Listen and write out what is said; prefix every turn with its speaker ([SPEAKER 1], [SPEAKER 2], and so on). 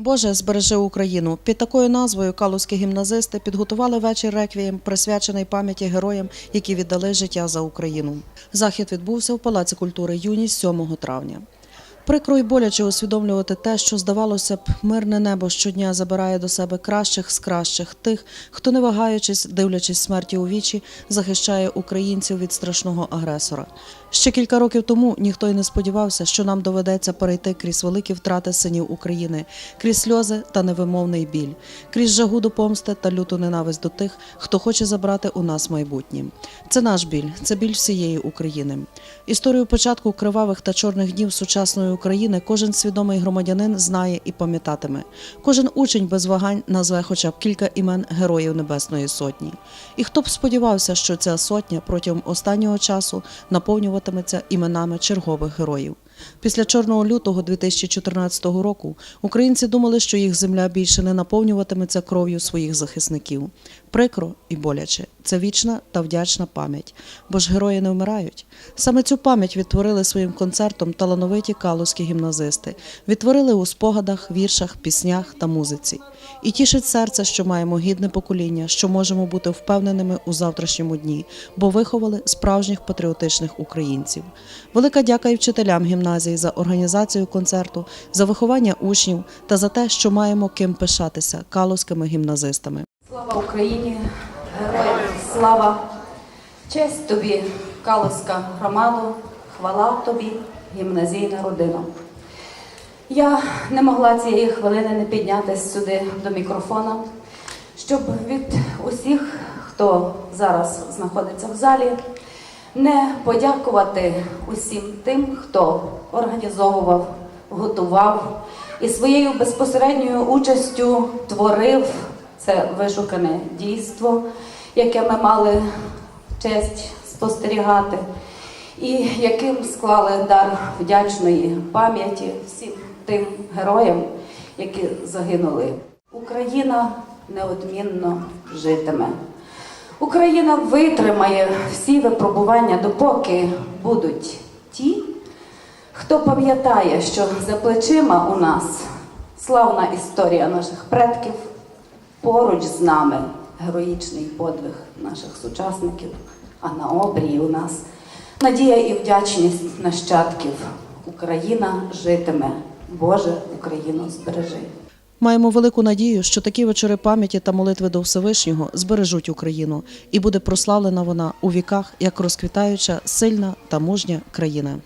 [SPEAKER 1] Боже, збережи Україну. Під такою назвою калузькі гімназисти підготували вечір реквієм, присвячений пам'яті героям, які віддали життя за Україну. Захід відбувся в Палаці культури Юність 7 травня. Прикро й боляче усвідомлювати те, що здавалося б, мирне небо щодня забирає до себе кращих з кращих тих, хто, не вагаючись, дивлячись смерті у вічі, захищає українців від страшного агресора. Ще кілька років тому ніхто й не сподівався, що нам доведеться перейти крізь великі втрати синів України, крізь сльози та невимовний біль, крізь жагу до помсти та люту ненависть до тих, хто хоче забрати у нас майбутнє. Це наш біль, це біль всієї України. Історію початку кривавих та чорних днів сучасної України кожен свідомий громадянин знає і пам'ятатиме. Кожен учень без вагань назве хоча б кілька імен героїв Небесної Сотні. І хто б сподівався, що ця сотня протягом останнього часу наповнюватиметься іменами чергових героїв. Після чорного лютого 2014 року українці думали, що їх земля більше не наповнюватиметься кров'ю своїх захисників. Прикро і боляче це вічна та вдячна пам'ять, бо ж герої не вмирають. Саме цю пам'ять відтворили своїм концертом талановиті калузькі гімназисти, відтворили у спогадах, віршах, піснях та музиці. І тішить серце, що маємо гідне покоління, що можемо бути впевненими у завтрашньому дні, бо виховали справжніх патріотичних українців. Велика дяка і вчителям гімназії за організацію концерту, за виховання учнів та за те, що маємо ким пишатися калузькими гімназистами.
[SPEAKER 2] Слава Україні, героям слава! Честь тобі, Калузька громаду, хвала тобі, гімназійна родина. Я не могла цієї хвилини не піднятися сюди до мікрофона, щоб від усіх, хто зараз знаходиться в залі, не подякувати усім тим, хто організовував, готував і своєю безпосередньою участю творив це вишукане дійство, яке ми мали честь спостерігати, і яким склали дар вдячної пам'яті всім тим героям, які загинули. Україна неодмінно житиме. Україна витримає всі випробування, допоки будуть ті, хто пам'ятає, що за плечима у нас славна історія наших предків, поруч з нами героїчний подвиг наших сучасників, а на обрії у нас надія і вдячність нащадків. Україна житиме. Боже, Україну збережи.
[SPEAKER 1] Маємо велику надію, що такі вечори пам'яті та молитви до Всевишнього збережуть Україну, і буде прославлена вона у віках як розквітаюча, сильна та мужня країна.